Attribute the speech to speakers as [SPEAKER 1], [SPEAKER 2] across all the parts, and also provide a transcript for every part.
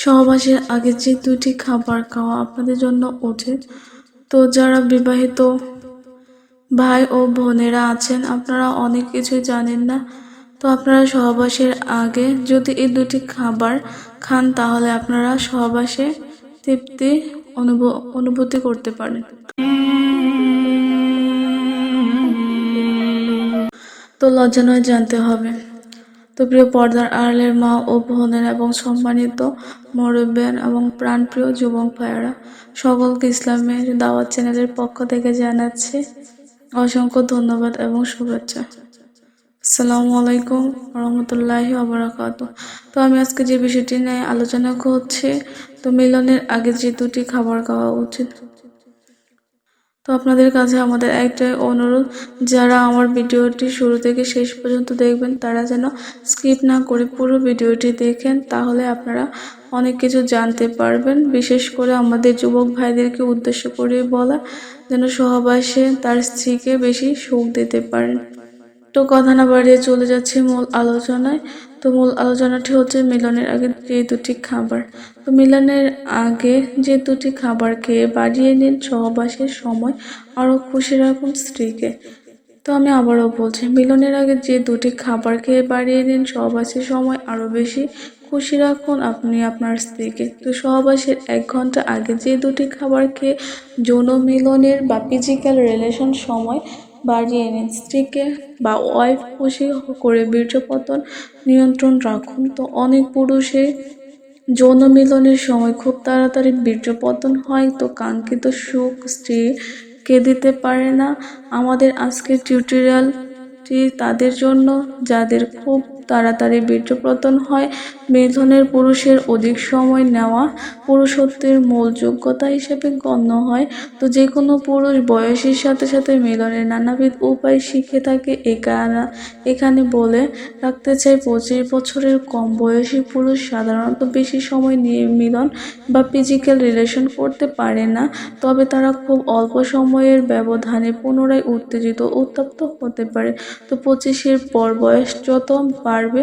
[SPEAKER 1] সহবাসের আগে যে দুটি খাবার খাওয়া আপনাদের জন্য উচিত তো যারা বিবাহিত ভাই ও বোনেরা আছেন, আপনারা অনেক কিছুই জানেন না। তো আপনারা সহবাসের আগে যদি এই দুটি খাবার খান, তাহলে আপনারা সহবাসে তৃপ্তি অনুভূতি করতে পারেন তো লজ্জা নয় জানতে হবে। তো প্রিয় পর্দার আড়ালের মা ও বোনের এবং সম্মানিত মরবেন এবং প্রাণপ্রিয় যুবক ভাইয়েরা, সকলকে ইসলামের দাওয়াত চ্যানেলের পক্ষ থেকে জানাচ্ছি অসংখ্য ধন্যবাদ এবং শুভেচ্ছা। আসসালামু আলাইকুম রহমতুল্লাহি আবরাকাত তো আমি আজকে যে বিষয়টি নিয়ে আলোচনা করছি, তো মিলনের আগে যে দুটি খাবার খাওয়া উচিত তো আপনাদের কাছে আমাদের একটাই অনুরোধ, যারা আমার ভিডিওটি শুরু থেকে শেষ পর্যন্ত দেখবেন, তারা যেন স্কিপ না করে পুরো ভিডিওটি দেখেন, তাহলে আপনারা অনেক কিছু জানতে পারবেন। বিশেষ করে আমাদের যুবক ভাইদেরকে উদ্দেশ্য করে বলা, যেন সহবাসে তার স্ত্রীকে বেশি সুখ দিতে পারেন। তো কথা না বাড়িয়ে চলে যাচ্ছে মূল আলোচনায়। তো মূল আলোচনাটি হচ্ছে মিলনের আগে যে দুটি খাবার। তো মিলনের আগে যে দুটি খাবার খেয়ে বাড়িয়ে নিন সহবাসের সময় আরও খুশি রাখুন স্ত্রীকে। তো আমি আবারও বলছি, মিলনের আগে যে দুটি খাবার খেয়ে বাড়িয়ে নিন সহবাসের সময় আরও বেশি খুশি রাখুন আপনি আপনার স্ত্রীকে। তো সহবাসের এক ঘণ্টা আগে যে দুটি খাবার খেয়ে যৌন মিলনের বা ফিজিক্যাল রিলেশন সময় বাড়িয়ে এনে স্ত্রীকে বা ওয়াইফ খুশি করে বীর্যপতন নিয়ন্ত্রণ রাখুন। তো অনেক পুরুষের যৌন মিলনের সময় খুব তাড়াতাড়ি বীর্যপতন হয়। তো কাঙ্ক্ষিত সুখ স্ত্রীকে দিতে পারে না। আমাদের আজকের টিউটোরিয়ালটি তাদের জন্য, যাদের খুব তাড়াতাড়ি বীর্যপতন হয়। মিলনের পুরুষের অধিক সময় নেওয়া পুরুষত্বের মূল যোগ্যতা হিসেবে গণ্য হয়। তো যে কোনো পুরুষ বয়সের সাথে সাথে মিলনের নানাবিধ উপায় শিখে থাকে। এখানে এখানে বলে রাখতে চাই, পঁচিশ বছরের কম বয়সী পুরুষ সাধারণত বেশি সময় নিয়ে মিলন বা ফিজিক্যাল রিলেশন করতে পারে না। তবে তারা খুব অল্প সময়ের ব্যবধানে পুনরায় উত্তেজিত উত্তপ্ত হতে পারে। তো পঁচিশের পর বয়স যত বাড়বে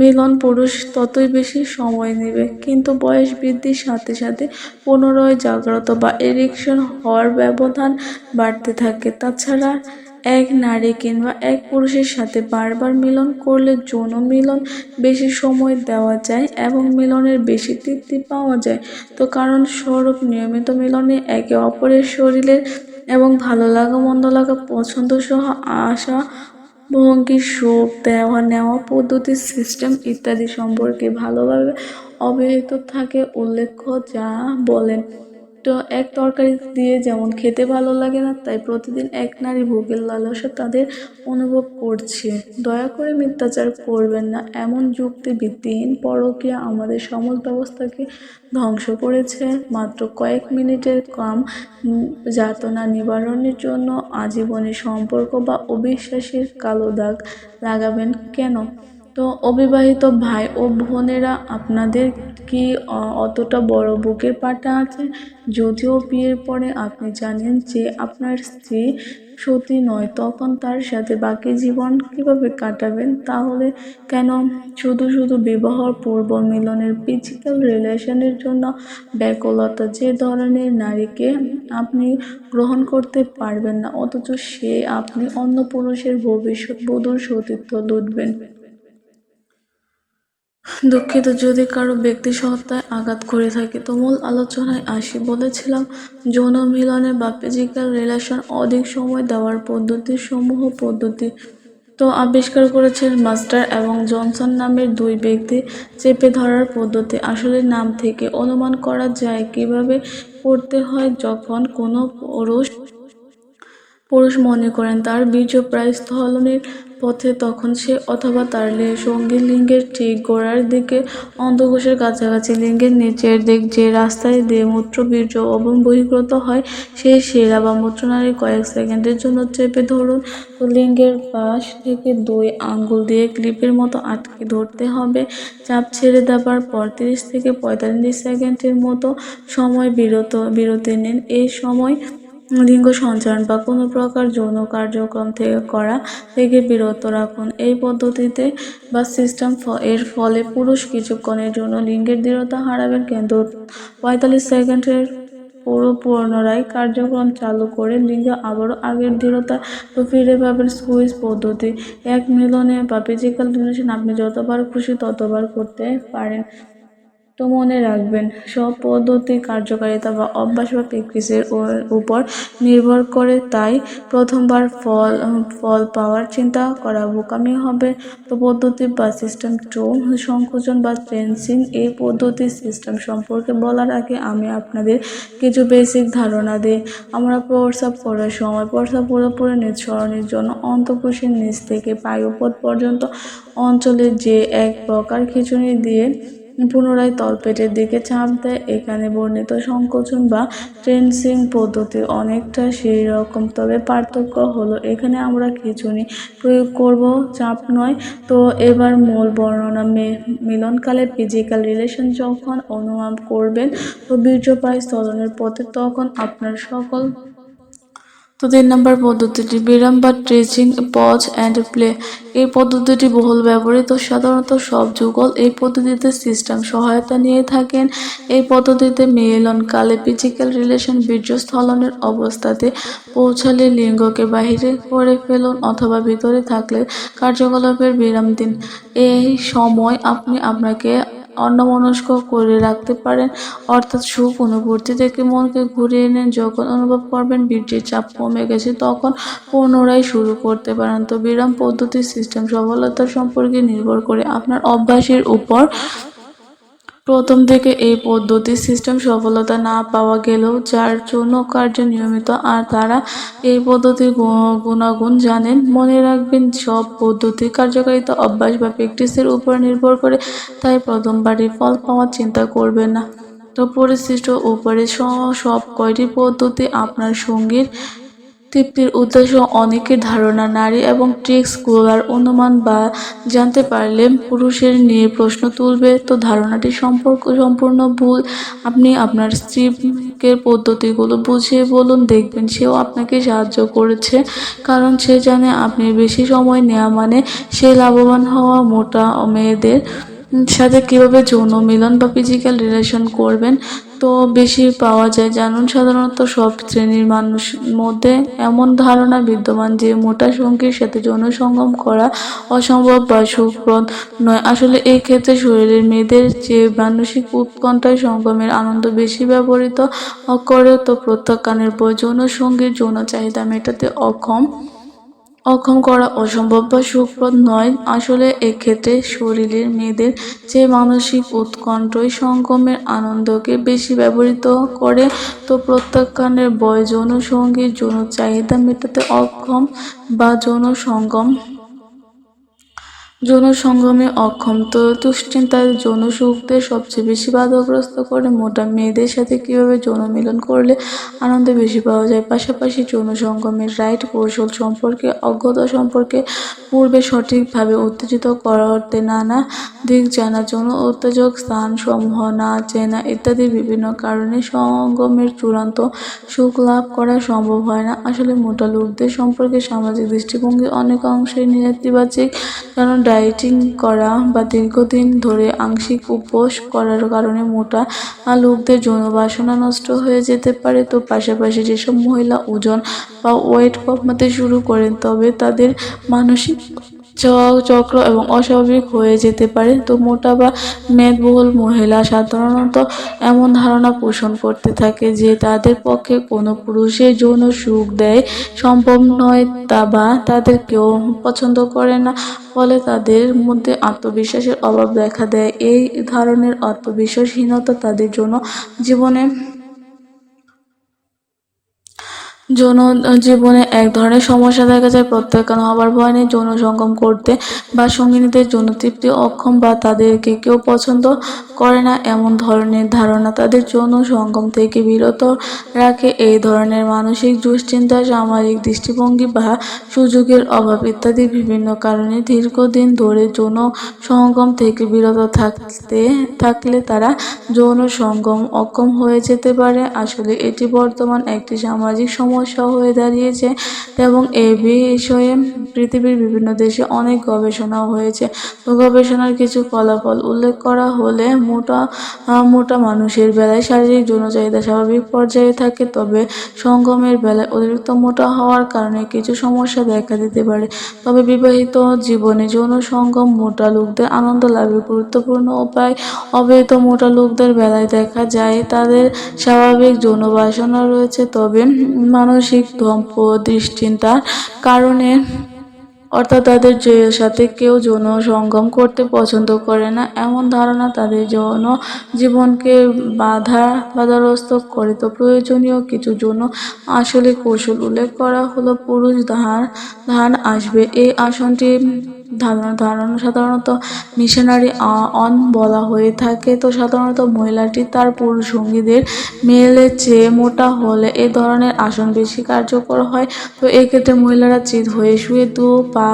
[SPEAKER 1] মিলন পুরুষ ততই বেশি সময় নেবে, কিন্তু বয়স বৃদ্ধির সাথে সাথে পুনরায় জাগ্রত বা এরিকশন হওয়ার ব্যবধান বাড়তে থাকে। তাছাড়া এক নারী কিংবা এক পুরুষের সাথে বারবার মিলন করলে যৌন মিলন বেশি সময় দেওয়া যায় এবং মিলনের বেশি তৃপ্তি পাওয়া যায়। তো কারণ স্বরূপ নিয়মিত মিলনে একে অপরের শরীরের এবং ভালো লাগা, মন্দ লাগা পছন্দ সহ আশা ভঙ্গি সুখ দেওয়া নেওয়া পদ্ধতি সিস্টেম ইত্যাদি সম্পর্কে ভালোভাবে অবহিত থাকে উল্লেখ্য যা বলেন। তো এক তরকারি দিয়ে যেমন খেতে ভালো লাগে না, তাই প্রতিদিন এক নারী ভোগের লালসা তাদের অনুভব করছে। দয়া করে মিথ্যাচার করবেন না, এমন যুক্তি ভিত্তিহীন পরকীয়া আমাদের সমাজ ব্যবস্থাকে ধ্বংস করেছে। মাত্র কয়েক মিনিটের কম যাতনা নিবারণের জন্য আজীবনের সম্পর্ক বা অবিশ্বাসের কালো দাগ লাগাবেন কেন? তো অবিবাহিত ভাই ও বোনেরা আপনাদের কি অতটা বড় বুকের পাটা আছে? যদিও বিয়ের পরে আপনি জানেন যে আপনার স্ত্রী সতী নয়, তখন তার সাথে বাকি জীবন কীভাবে কাটাবেন? তাহলে কেন শুধু শুধু বিবাহ, পূর্ব মিলনের ফিজিক্যাল রিলেশনের জন্য ব্যাকুলতা যে ধরনের নারীকে আপনি গ্রহণ করতে পারবেন না, অথচ সে আপনি অন্য পুরুষের ভবিষ্যৎ বধূর সতীত্ব লুটবেন। দুঃখিত, যদি কারও ব্যক্তি সত্তায় আঘাত করে থাকে, তো মূল আলোচনায় আসি। বলেছিলাম, যৌন মিলনে বা ফিজিক্যাল রিলেশন অধিক সময় দেওয়ার পদ্ধতি সমূহ পদ্ধতি। তো আবিষ্কার করেছেন মাস্টার এবং জনসন নামের দুই ব্যক্তি চেপে ধরার পদ্ধতি। আসলে নাম থেকে অনুমান করা যায় কীভাবে করতে হয় যখন কোনো পুরুষ পুরুষ মনে করেন, তার বীর্য প্রায় স্থলনের পথে তখন সে অথবা তার সঙ্গী লিঙ্গের ঠিক গোড়ার দিকে অন্ধকোষের কাছাকাছি লিঙ্গের নিচের দিক যে রাস্তায় দিয়ে মূত্র বীর্য এবং বহির্গত হয় সেই সেরা বা মূত্রনারী কয়েক সেকেন্ডের জন্য চেপে ধরুন। লিঙ্গের পাশ থেকে দুই আঙ্গুল দিয়ে ক্লিপের মতো আটকে ধরতে হবে। চাপ ছেড়ে দেওয়ার পর তিরিশ থেকে পঁয়তাল্লিশ সেকেন্ডের মতো সময় বিরত বিরতি নিন। এই সময় লিঙ্গ সঞ্চারণ বা কোনো প্রকার যৌন কার্যক্রম থেকে করা থেকে বিরত রাখুন। এই পদ্ধতিতে বা সিস্টেম এর ফলে পুরুষ কিছুক্ষণের জন্য লিঙ্গের দৃঢ়তা হারাবেন কিন্তু পঁয়তাল্লিশ সেকেন্ডের পুরো পুনরায় কার্যক্রম চালু করে লিঙ্গ আবারও আগের দৃঢ়তা ফিরে পাবেন। স্কুইজ পদ্ধতি, এক মিলনে বা ফিজিক্যাল ডোনেশন আপনি যতবার খুশি ততবার করতে পারেন। তো মনে রাখবেন, সব পদ্ধতি কার্যকারিতা বা অভ্যাস বা প্র্যাকটিসের উপর নির্ভর করে তাই প্রথমবার ফল ফল পাওয়ার চিন্তা করা বোকামি হবে। তো পদ্ধতি বা সিস্টেম টু সংকোচন বা ট্রেন্সিং এই পদ্ধতি সিস্টেম সম্পর্কে বলার আগে আমি আপনাদের কিছু বেসিক ধারণা দিই। আমরা প্রস্রাব করার সময় প্রস্রাব পুরোপুরি নিঃসরণের জন্য অন্তঃকোষের নিচ থেকে বায়ুপথ পর্যন্ত অঞ্চলে যে এক প্রকার খিঁচুনি দিয়ে পুনরায় তলপেটের দিকে চাপ দেয় এখানে বর্ণিত সংকোচন বা ট্রেন্সিং পদ্ধতি অনেকটা সেই রকম তবে পার্থক্য হলো, এখানে আমরা খিঁচুনি প্রয়োগ করব, চাপ নয়। তো এবার মূল বর্ণনা মিলনকালে ফিজিক্যাল রিলেশন যখন অনুভব করবেন, তো বীর্যপায় স্থলনের পথে তখন আপনার সকল তো তিন নম্বর পদ্ধতিটি বিরাম বা ট্রেচিং, পজ অ্যান্ড প্লে এই পদ্ধতিটি বহুল ব্যবহৃত। সাধারণত সব যুগল এই পদ্ধতিতে সিস্টেম সহায়তা নিয়ে থাকেন। এই পদ্ধতিতে মিলনকালে ফিজিক্যাল রিলেশন বীর্যস্থলনের অবস্থাতে পৌঁছালে লিঙ্গকে বাহিরে করে ফেলুন অথবা ভিতরে থাকলে কার্যকলাপের বিরাম দিন। এই সময় আপনি আপনাকে অন্যমনস্ক করে রাখতে পারেন। অর্থাৎ সুখ অনুভূতি থেকে মনকে ঘুরিয়ে এনে যখন অনুভব করবেন বীর্যের চাপ কমে গেছে, তখন পুনরায় শুরু করতে পারেন। তো বিরাম পদ্ধতির সিস্টেম সফলতা সম্পর্কে নির্ভর করে আপনার অভ্যাসের উপর প্রথম থেকে এই পদ্ধতির সিস্টেম সফলতা না পাওয়া গেলেও যার জন্য কার্য নিয়মিত আর তারা এই পদ্ধতির গুণাগুণ জানেন, মনে রাখবেন সব পদ্ধতির কার্যকারিতা অভ্যাস বা প্র্যাকটিসের উপর নির্ভর করে, তাই প্রথমবারই ফল পাওয়ার চিন্তা করবেন না। তো পরিশিষ্ট উপরে সব কয়টি পদ্ধতি আপনার সঙ্গীর তৃপ্তির উদ্দেশ্য অনেকের ধারণা নারী এবং ট্রিক্সগুলোর অনুমান বা জানতে পারলে পুরুষের নিয়ে প্রশ্ন তুলবে। তো ধারণাটি সম্পর্ক সম্পূর্ণ ভুল। আপনি আপনার স্ত্রীকে পদ্ধতিগুলো বুঝিয়ে বলুন, দেখবেন সেও আপনাকে সাহায্য করেছে। কারণ সে জানে আপনি বেশি সময় নেওয়া মানে সে লাভবান হওয়া মোটা মেয়েদের সাথে কীভাবে যৌন মিলন বা ফিজিক্যাল রিলেশন করবেন? তো বেশি পাওয়া যায় জানুন। সাধারণত সব শ্রেণির মানুষ মধ্যে এমন ধারণা বিদ্যমান যে মোটা সঙ্গীর সাথে যৌন সঙ্গম করা অসম্ভব বা সুখপ্রদ নয়। আসলে এই ক্ষেত্রে শরীরের মেয়েদের যে মানসিক উৎকণ্ঠায় সঙ্গমের আনন্দ বেশি ব্যবহৃত করে। তো প্রত্যাখ্যানের পর যৌন সঙ্গীর যৌন চাহিদা মেটাতে অক্ষম। অক্ষম করা অসম্ভব বা সুপ্রদ নয়। আসলে এক্ষেত্রে শরীরের মেয়েদের যে মানসিক উৎকণ্ঠই সঙ্গমের আনন্দকে বেশি ব্যবহৃত করে। তো প্রত্যাখ্যানের বয় যৌন সঙ্গীর যৌন চাহিদা মেটাতে অক্ষম বা যৌন সঙ্গম যৌন সঙ্গমে অক্ষম তো দুশ্চিন্তার যৌন সুখদের সবচেয়ে বেশি বাধাগ্রস্ত করে মোটা মেয়েদের সাথে কীভাবে যৌন মিলন করলে আনন্দ বেশি পাওয়া যায়? পাশাপাশি যৌন সঙ্গমের রাইট কৌশল সম্পর্কে, অজ্ঞতা সম্পর্কে পূর্বে সঠিকভাবে উত্তেজিত করা করতে নানা দিক জানা, যৌন উত্তেজক স্থান সমূহ না চেনা ইত্যাদি বিভিন্ন কারণে সঙ্গমের চূড়ান্ত সুখ লাভ করা সম্ভব হয় না। আসলে মোটা লোকদের সম্পর্কে সামাজিক দৃষ্টিভঙ্গি অনেক অংশেই নেতিবাচক কারণ ডায়েটিং করা বা দীর্ঘদিন ধরে আংশিক উপোস করার কারণে মোটা লোকদের যৌন বাসনা নষ্ট হয়ে যেতে পারে। তো পাশাপাশি যেসব মহিলা ওজন বা ওয়েট কমাতে শুরু করেন, তবে তাদের মানসিক চক্র এবং অস্বাভাবিক হয়ে যেতে পারে। তো মোটা বা মেদবহুল মহিলা সাধারণত এমন ধারণা পোষণ করতে থাকে যে তাদের পক্ষে কোনো পুরুষের যৌন সুখ দেয় সম্ভব নয় তা বা তাদের কেউ পছন্দ করে না, ফলে তাদের মধ্যে আত্মবিশ্বাসের অভাব দেখা দেয়। এই ধরনের আত্মবিশ্বাসহীনতা তাদের জন্য জীবনে যৌন জীবনে এক ধরনের সমস্যা দেখা যায়। প্রত্যাখ্যান হবার ভয় নেই। যৌন সঙ্গম করতে বা সঙ্গিনীদের যৌন তৃপ্তি অক্ষম বা তাদেরকে কেউ পছন্দ করে না, এমন ধরনের ধারণা তাদের যৌন সঙ্গম থেকে বিরত রাখে। এই ধরনের মানসিক দুশ্চিন্তা, সামাজিক দৃষ্টিভঙ্গি বা সুযোগের অভাব ইত্যাদি বিভিন্ন কারণে দীর্ঘদিন ধরে যৌন সঙ্গম থেকে বিরত থাকতে, থাকলে তারা যৌন সঙ্গম অক্ষম হয়ে যেতে পারে। আসলে এটি বর্তমান একটি সামাজিক সমস্যা। সমস্যা হয়ে দাঁড়িয়েছে এবং এ বিষয়ে পৃথিবীর বিভিন্ন দেশে অনেক গবেষণাও হয়েছে। তো গবেষণার কিছু ফলাফল উল্লেখ করা হলে মোটা মোটা মানুষের বেলায় শারীরিক যৌন চাহিদা স্বাভাবিক পর্যায়ে থাকে, তবে সঙ্গমের বেলায় অতিরিক্ত মোটা হওয়ার কারণে কিছু সমস্যা দেখা দিতে পারে। তবে বিবাহিত জীবনে যৌন সঙ্গম মোটা লোকদের আনন্দ লাভের গুরুত্বপূর্ণ উপায় অবৈধ মোটা লোকদের বেলায় দেখা যায় তাদের স্বাভাবিক যৌন বাসনা রয়েছে, তবে মানসিক ধম্প দুশ্চিন্তার কারণে, অর্থাৎ তাদের জয়ের সাথে কেউ যৌন সঙ্গম করতে পছন্দ করে না। এমন ধারণা তাদের যৌন জীবনকে বাধা, বাধাগ্রস্ত করে। তো প্রয়োজনীয় কিছু জন্য আসলে কৌশল উল্লেখ করা হলো, পুরুষ ধান ধান আসবে। এই আসনটি ধারণা ধারণা সাধারণত মিশনারি অন বলা হয়ে থাকে। তো সাধারণত মহিলাটি তার পুরুষ সঙ্গীদের মেলের চেয়ে মোটা হলে এ ধরনের আসন বেশি কার্যকর হয়। তো এক্ষেত্রে মহিলারা চিত হয়ে শুয়ে দু পা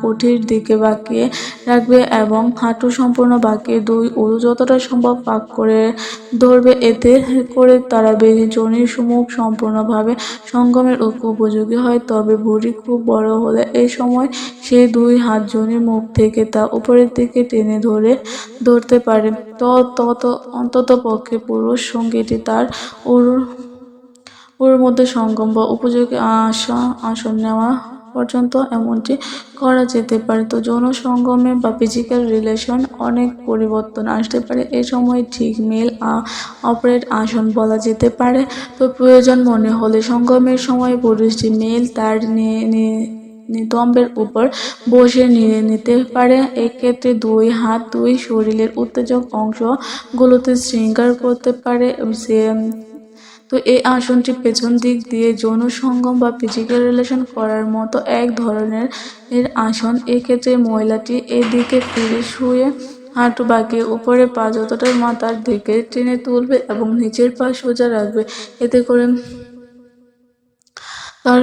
[SPEAKER 1] কুঠির দিকে বাঁকিয়ে রাখবে এবং হাঁটু সম্পূর্ণ বাঁকিয়ে দুই উরু যতটা সম্ভব পাক করে ধরবে। এতে করে তারা জনির সুমুখ, সম্পূর্ণভাবে সঙ্গমের উপযোগী হয়। তবে ভুঁড়ি খুব বড় হলে এই সময় সে দুই হাত জনির মুখ থেকে তা উপরের দিকে টেনে ধরে ধরতে পারে। তত অন্তত পক্ষে পুরুষ সঙ্গীটি তার ওর মধ্যে সঙ্গম বা উপযোগী আসন আসন নেওয়া পর্যন্ত এমনটি করা যেতে পারে। তো যৌন সঙ্গমে বা ফিজিক্যাল রিলেশন অনেক পরিবর্তন আসতে পারে। এ সময় ঠিক মেল অপারেট আসন বলা যেতে পারে। তো প্রয়োজন মনে হলে সঙ্গমের সময় পুরুষটি মেল তার নিতম্বের উপর বসে নিয়ে নিতে পারে। এক্ষেত্রে দুই হাত, দুই শরীরের উত্তেজক অংশগুলোতে শৃঙ্গার করতে পারে। তো এই আসনটি পেছন দিক দিয়ে যৌন সঙ্গম বা ফিজিক্যাল রিলেশন করার মতো এক ধরনের এর আসন। এক্ষেত্রে মহিলাটি এদিকে ফিরে শুয়ে হাঁটু বাঁকিয়ে উপরে পা যতটা মাথার দিকে টেনে তুলবে এবং নিচের পা সোজা রাখবে। এতে করে তার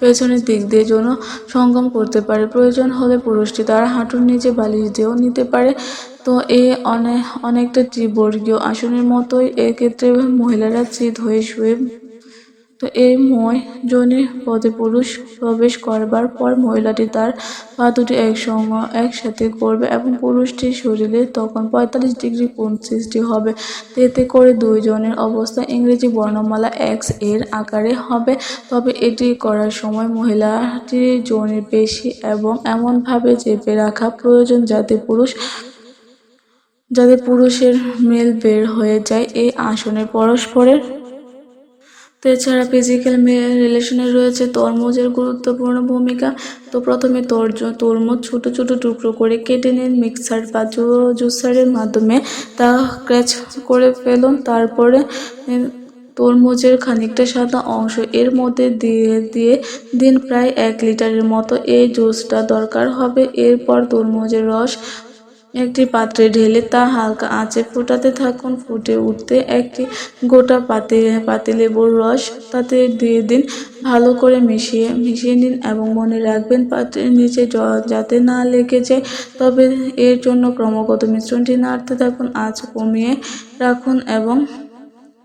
[SPEAKER 1] পেছনের দিক দিয়ে যৌন সঙ্গম করতে পারে। প্রয়োজন হলে পুরুষটি তার হাঁটুর নিচে বালিশ দিয়েও নিতে পারে। তো এ অনেক অনেকটা ত্রিবর্গীয় আসনের মতোই এক্ষেত্রে মহিলারা চিত হয়ে শুয়ে তো এই মই যোনির পদে পুরুষ প্রবেশ করবার পর মহিলাটি তার পা দুটি একসঙ্গে একসাথে করবে এবং পুরুষটির শরীরে তখন পঁয়তাল্লিশ ডিগ্রি কোণ সৃষ্টি হবে। এতে করে দুইজনের অবস্থা ইংরেজি বর্ণমালা এক্সের আকারে হবে। তবে এটি করার সময় মহিলাটির যোনির বেশি এবং এমনভাবে চেপে রাখা প্রয়োজন যাতে পুরুষ, যাতে পুরুষের মেল বের হয়ে যায়। এই আসনে পরস্পরের তো এছাড়া ফিজিক্যাল রিলেশনে রয়েছে তরমুজের গুরুত্বপূর্ণ ভূমিকা। তো প্রথমে তরজ, তরমুজ ছোট ছোট টুকরো করে কেটে নিন মিক্সার বা জুসারের মাধ্যমে। তা ক্র্যাচ করে ফেলুন, তারপরে তরমুজের খানিকটা সাদা অংশ এর মধ্যে দিয়ে দিয়ে দিন প্রায় এক লিটারের মতো। এই জুসটা দরকার হবে। এরপর তরমুজের রস একটি পাত্রে ঢেলে তা হালকা আঁচে ফোটাতে থাকুন। ফুটে উঠতে একটি গোটা পাতি পাতিলেবুর রস তাতে দিয়ে দিন। ভালো করে মিশিয়ে মিশিয়ে নিন এবং মনে রাখবেন পাত্রের নিচে যাতে না লেগে যায়। তবে এর জন্য ক্রমাগত মিশ্রণটি নাড়তে থাকুন, আঁচ কমিয়ে রাখুন এবং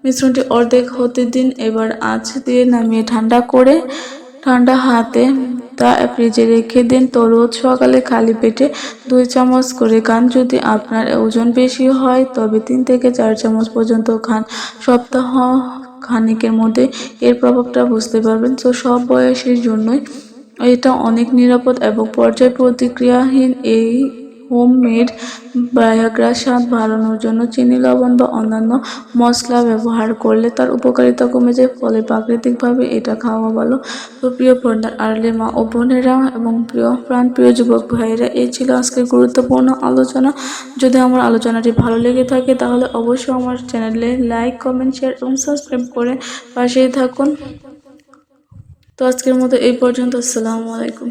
[SPEAKER 1] মিশ্রণটি অর্ধেক হতে দিন। এবার আঁচ দিয়ে নামিয়ে ঠান্ডা করে, ঠান্ডা হাতে তা ফ্রিজে রেখে দিন। তো রোজ সকালে খালি পেটে দুই চামচ করে খান। যদি আপনার ওজন বেশি হয়, তবে তিন থেকে চার চামচ পর্যন্ত খান। সপ্তাহ খানিকের মধ্যে এর প্রভাবটা বুঝতে পারবেন। তো সব বয়সের জন্যই এটা অনেক নিরাপদ এবং পর্যায় প্রতিক্রিয়াহীন এই হোমমেড বায়াগ্রার স্বাদ বাড়ানোর জন্য চিনি, লবণ বা অন্যান্য মশলা ব্যবহার করলে তার উপকারিতা কমে যায়, ফলে প্রাকৃতিকভাবে এটা খাওয়া ভালো। তো প্রিয় পর্দার আড়লে মা ও বোনেরা এবং প্রিয় প্রাণ প্রিয় যুবক ভাইয়েরা, এই ছিল আজকের গুরুত্বপূর্ণ আলোচনা। যদি আমার আলোচনাটি ভালো লেগে থাকে, তাহলে অবশ্যই আমার চ্যানেলে লাইক, কমেন্ট, শেয়ার এবং সাবস্ক্রাইব করে পাশেই থাকুন। তো আজকের মতো এই পর্যন্ত, আসসালামু আলাইকুম।